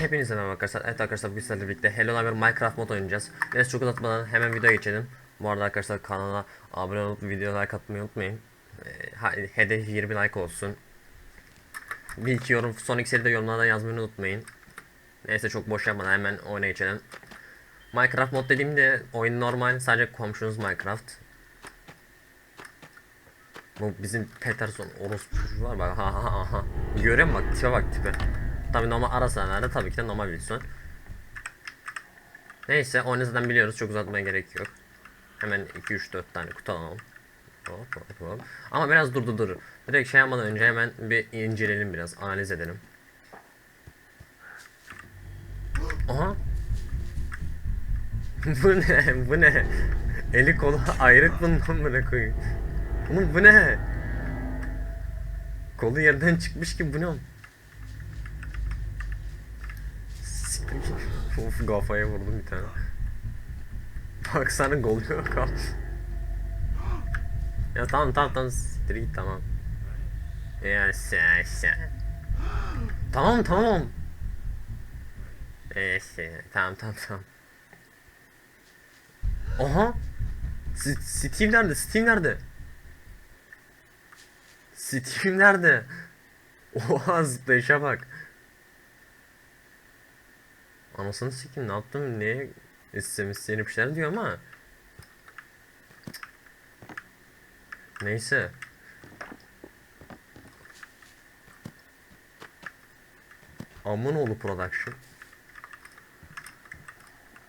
Hepinize merhaba arkadaşlar. Evet arkadaşlar bugün sizlerle birlikte Hello Neighbor Minecraft mod oynayacağız. Neyse çok uzatmadan hemen videoya geçelim. Bu arada arkadaşlar kanala abone olup videoya like atmayı unutmayın. Ee, hedef 20 like olsun. Bir iki yorum sonraki seride yorumlarda yazmayı unutmayın. Neyse çok boş yapmadan hemen oyuna geçelim. Minecraft mod dediğimde oyun normal sadece komşunuz Minecraft. Bu bizim Peterson orospu var bak ha ha ha. Görüyor musun bak tipe bak tipe. Tabi normal ara sahnelerde tabii ki de normal Wilson. Neyse onu zaten biliyoruz çok uzatmaya gerek yok. Hemen 2-3-4 tane kutu alalım. Hop hop hop. Ama biraz durdu dur. Direkt şey yapmadan önce hemen bir inceleyelim biraz analiz edelim. Aha. bu ne? Bu ne? Eli kolu ayrık bundan bana koyayım. Oğlum bu ne? Kolu yerden çıkmış ki bu ne? oğlum? Siktir git. Of kafaya vurdum bir tane. Baksana gol yok abi. Ya tamam tamam tamam siktir git tamam. Ya sen. Tamam tamam. Şey, tamam tamam tamam. Oha. S- Steam nerede? Steam nerede? Steam nerede? Oha zıplayışa bak. Anasını sikim ne yaptım niye istemiş seni bir şeyler diyor ama. Neyse. Amınoğlu Production.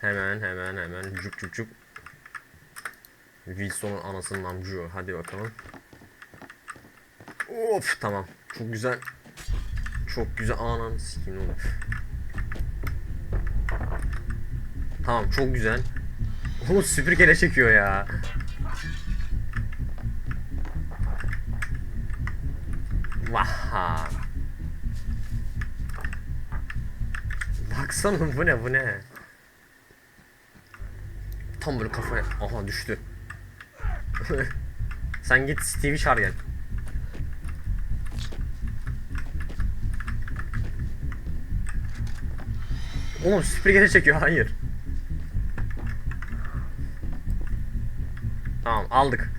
Hemen hemen hemen cuk cuk cuk. Wilson'un anasının amcuğu hadi bakalım. Of tamam. Çok güzel. Çok güzel. Anan sikim oğlum Tamam çok güzel. Oğlum süpürgeyle çekiyor ya. Vaha. Baksana bu ne bu ne? Tam böyle kafaya. Aha düştü. Sen git Steve'i çağır gel. Oğlum süpürgeyle çekiyor hayır. Aldık.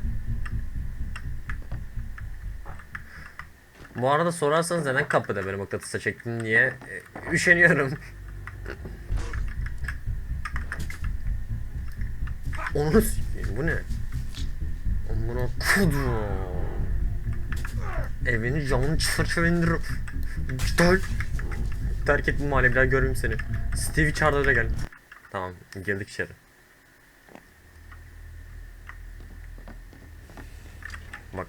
Bu arada sorarsanız neden kapıda böyle mıknatısa çektin diye e, üşeniyorum. Onu bu ne? Amına kudu. Evini camını çarçur indiririm. Gider. Terk et bu mahalle bir daha görmeyeyim seni. Stevie çağırdı öyle gel. Tamam girdik içeri.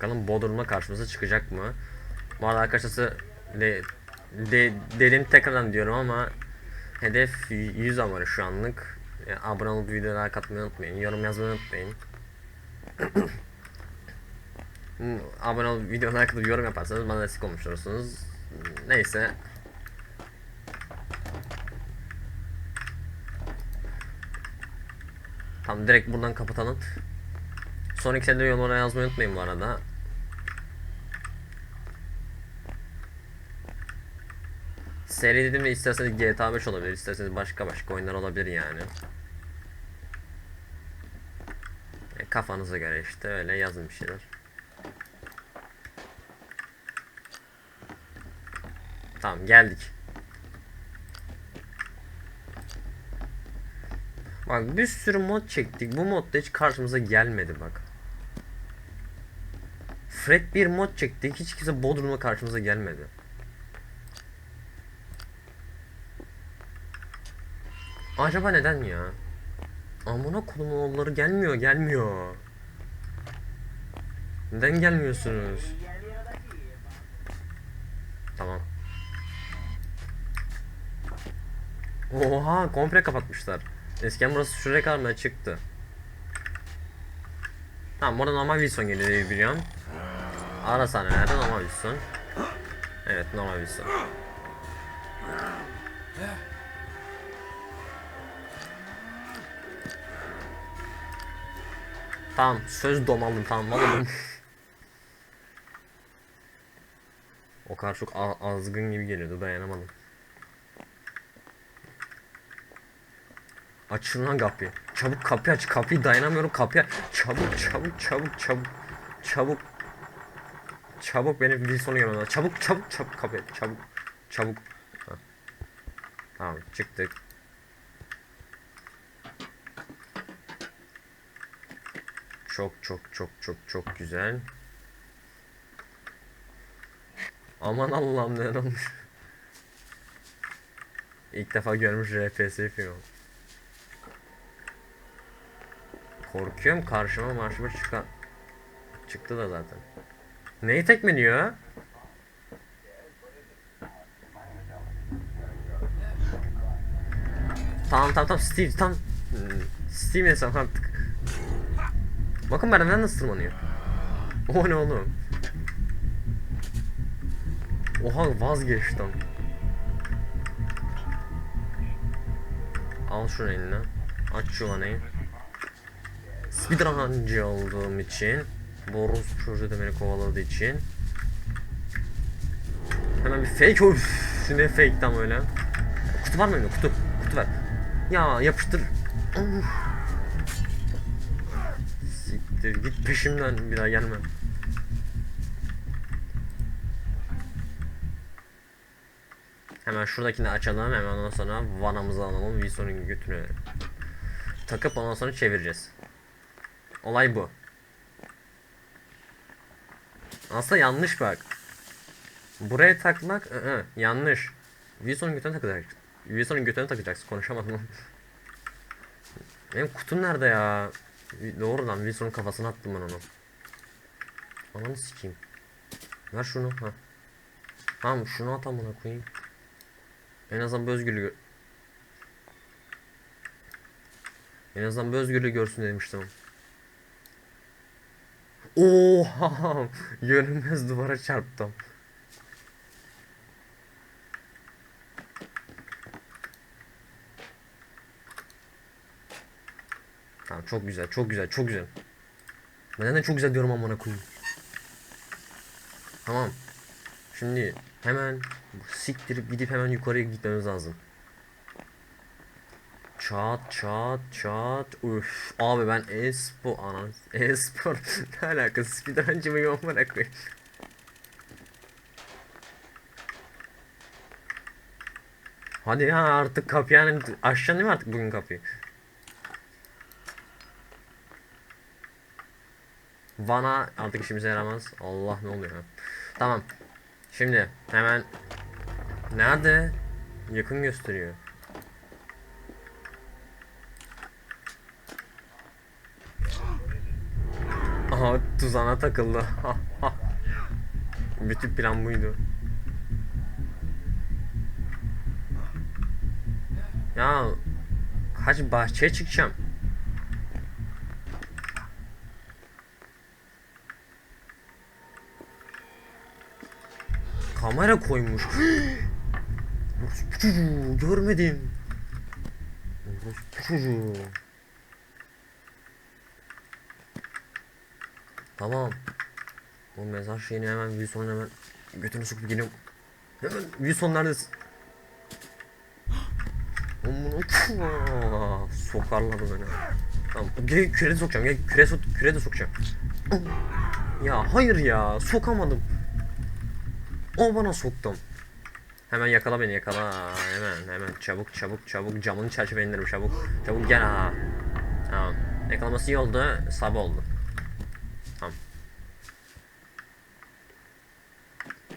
Bakalım Bodrum'la karşımıza çıkacak mı? Bu arada arkadaşlar de, de, dedim tekrardan diyorum ama hedef 100 abone şu anlık. Yani abone olup videolara katmayı unutmayın. Yorum yazmayı unutmayın. Hmm, abone olup videolara katıp yorum yaparsanız bana destek olmuş olursunuz. Neyse. Tamam direkt buradan kapatalım. Sonraki sene yorumlara yazmayı unutmayın bu arada. Seri dediğimde isterseniz GTA 5 olabilir, isterseniz başka başka oyunlar olabilir yani. E, kafanıza göre işte öyle yazın bir şeyler. Tamam geldik. Bak bir sürü mod çektik. Bu modda hiç karşımıza gelmedi bak. Fred bir mod çektik. Hiç kimse Bodrum'da karşımıza gelmedi. Acaba neden ya? Amına kolumun oğulları gelmiyor gelmiyor. Neden gelmiyorsunuz? Tamam. Oha komple kapatmışlar. Eskiden burası şuraya kadar çıktı? Tamam burada normal Wilson geliyor biliyorum. Ara sahnelerde normal Wilson. Evet normal Wilson. Tamam söz domalım tamam alalım. o kadar çok azgın gibi geliyordu dayanamadım. Açın lan kapıyı. Çabuk kapıyı aç. Kapıyı dayanamıyorum kapıyı. Çabuk çabuk çabuk çabuk. Çabuk. Çabuk benim bir sonu gelmedi. Çabuk çabuk çabuk kapıyı. Çabuk. Çabuk. Ha. Tamam çıktık. Çok çok çok çok çok güzel. Aman Allah'ım ne olmuş. İlk defa görmüş RPS film. Korkuyorum karşıma marşıma çıkan. Çıktı da zaten. Neyi tekmeliyor? Tamam tamam tamam Steve tam Hmm, ne sen artık. Bakın merdiven nasıl tırmanıyor. O ne oğlum? Oha vazgeçtim. Al şunu eline. Aç şu vanayı. Speedruncı olduğum için Boros çocuğu da beni kovaladığı için Hemen bir fake of ne fake tam öyle Kutu var mı kutu kutu ver Ya yapıştır Of. Siktir git peşimden bir daha gelme Hemen şuradakini açalım hemen ondan sonra vanamızı alalım Wilson'un götünü takıp ondan sonra çevireceğiz. Olay bu. Aslında yanlış bak. Buraya takmak ı -ı, yanlış. Wilson'un götüne takacak. Wilson'un götüne takacaksın. Konuşamadım. Benim kutum nerede ya? Doğru lan Wilson'un kafasına attım ben onu. Ananı sikeyim. Ver şunu. Ha. Tamam şunu at amına koyayım. En azından bu özgürlüğü En azından bu özgürlüğü görsün demiştim. Oha! Görünmez duvara çarptım. Çok güzel, çok güzel, çok güzel. Ben neden çok güzel diyorum amına koyayım. Tamam. Şimdi hemen siktirip gidip hemen yukarıya gitmemiz lazım. Çat çat çat Uf abi ben e-spor anan e-spor ne alakası speedruncı mıyım amına koyayım Hadi ya artık kapı yani açacaksın değil mi artık bugün kapıyı Vana artık işimize yaramaz Allah ne oluyor Tamam Şimdi hemen Nerede Yakın gösteriyor Aha tuzağına takıldı. Bütün plan buydu. Ya kaç bahçeye çıkacağım. Kamera koymuş. Orospu çocuğu görmedim. Orospu çocuğu. Tamam. O mezar şeyini hemen Wilson'un hemen götünü sokup geliyorum. Hemen Wilson neredesin? Amına sokarlar beni. Tamam. Gel küre sokacağım. Gel küre, so küre de sokacağım. Ya hayır ya sokamadım. O bana soktum. Hemen yakala beni yakala. Hemen hemen çabuk çabuk çabuk camın çerçeve indirim çabuk. Çabuk gel ha. Tamam. Yakalaması iyi oldu. Sabah oldu. Tamam.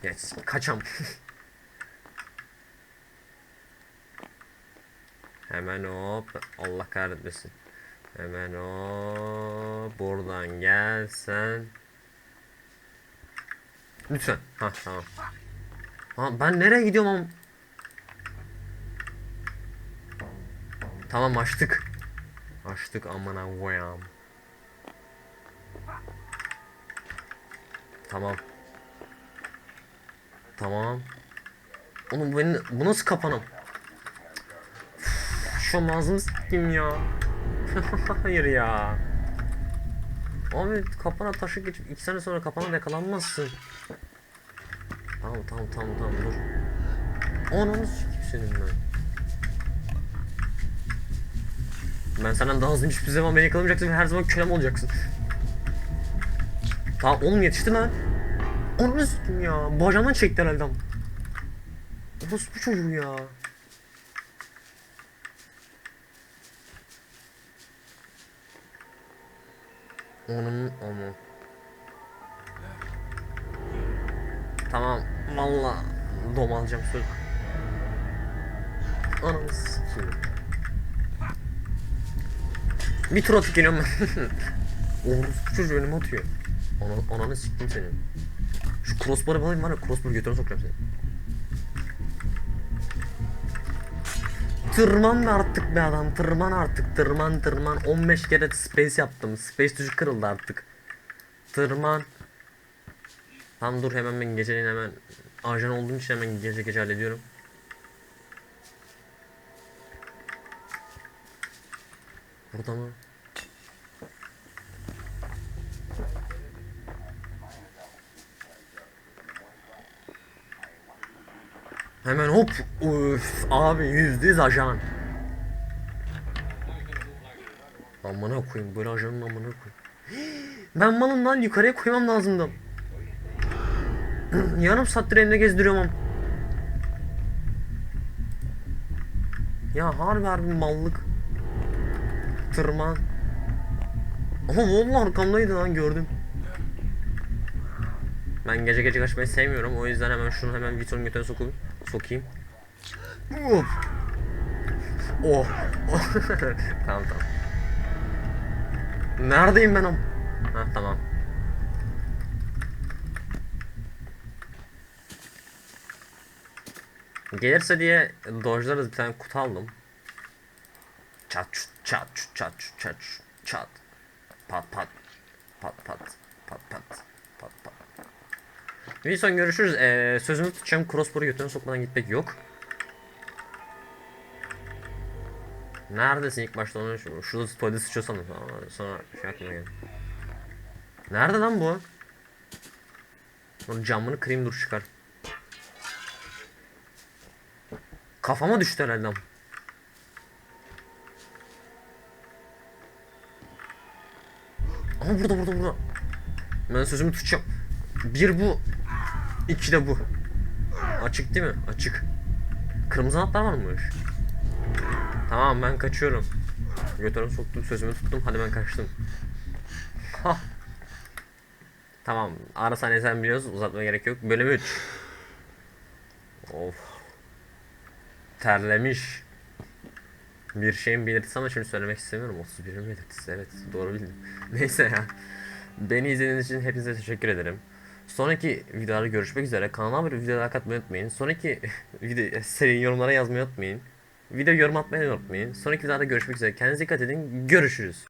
Geç kaçam. Hemen hop Allah kahretmesin. Hemen hop buradan gelsen. Lütfen. Ha tamam. Ha ben nereye gidiyorum am? Tamam açtık. Açtık amına koyam. Tamam. Tamam. Oğlum bu, benim, bu nasıl kapanım? Şu an ağzımı sikeyim ya. Hayır ya. Abi kapana taşı geçip iki sene sonra kapana yakalanmazsın. Tamam tamam tamam tamam dur. Ananı sikeyim senin ben. Ben senden daha hızlıyım hiçbir zaman beni yakalamayacaksın her zaman kölem olacaksın. Tamam oğlum yetişti lan. Onu s**tim ya. Bacağımdan çekti herhalde adam. Orası bu çocuğu ya. Onun onu. Tamam valla dom alacağım söz. Ananı sikeyim. Bir tur atıp geliyorum ben. Orospu çocuğu önüme atıyor. Ana, ananı siktim seni. Şu crossbar'ı alayım var ya crossbar'ı götüne sokacağım seni. Tırman artık be adam tırman artık tırman tırman 15 kere space yaptım space tuşu kırıldı artık Tırman Tam dur hemen ben geceleyin hemen Ajan olduğum için hemen gece gece hallediyorum. Burada mı? Hemen hop Uf abi yüzde yüz ajan. Amına koyayım böyle ajanın amına koyayım. Ben malım lan yukarıya koymam lazımdı Yarım saattir elimde gezdiriyorum. Ya harbi harbi mallık. Tırman. Ama vallahi arkamdaydı lan gördüm. Ben gece gece kaçmayı sevmiyorum. O yüzden hemen şunu hemen Viton'un götüne sokayım Sokayım. Of. Oh. Tamam tamam. Neredeyim ben am? Ha tamam Gelirse diye dojlarız bir tane kutu aldım. Çat çut çat çut çat çut çat çut çat. Pat pat. Pat pat. Pat pat. Pat pat. Bir son görüşürüz. Ee, sözümü tutacağım. Crossbar'ı götüne sokmadan gitmek yok. Neredesin ilk başta onu şu, şurada tuvalete sıçıyorsan sonra, sonra şey aklıma geldi. Nerede lan bu? Onun camını kırayım dur çıkar. Kafama düştü herhalde. ama. Burada burada burada. Ben sözümü tutacağım. Bir bu. iki de bu. Açık değil mi? Açık. Kırmızı anahtar var mıymış? Tamam ben kaçıyorum. Götürüm soktum sözümü tuttum hadi ben kaçtım. Hah. tamam ara sahneyi sen biliyorsun uzatmaya gerek yok. Bölüm 3. Of. Terlemiş. Bir şeyin belirtisi ama şimdi söylemek istemiyorum. 31'in belirtisi evet doğru bildim. Neyse ya. Beni izlediğiniz için hepinize teşekkür ederim. Sonraki videolarda görüşmek üzere. Kanalıma bir video like atmayı unutmayın. Sonraki video seri yorumlara yazmayı unutmayın. Video yorum atmayı unutmayın. Sonraki videoda görüşmek üzere. Kendinize dikkat edin. Görüşürüz.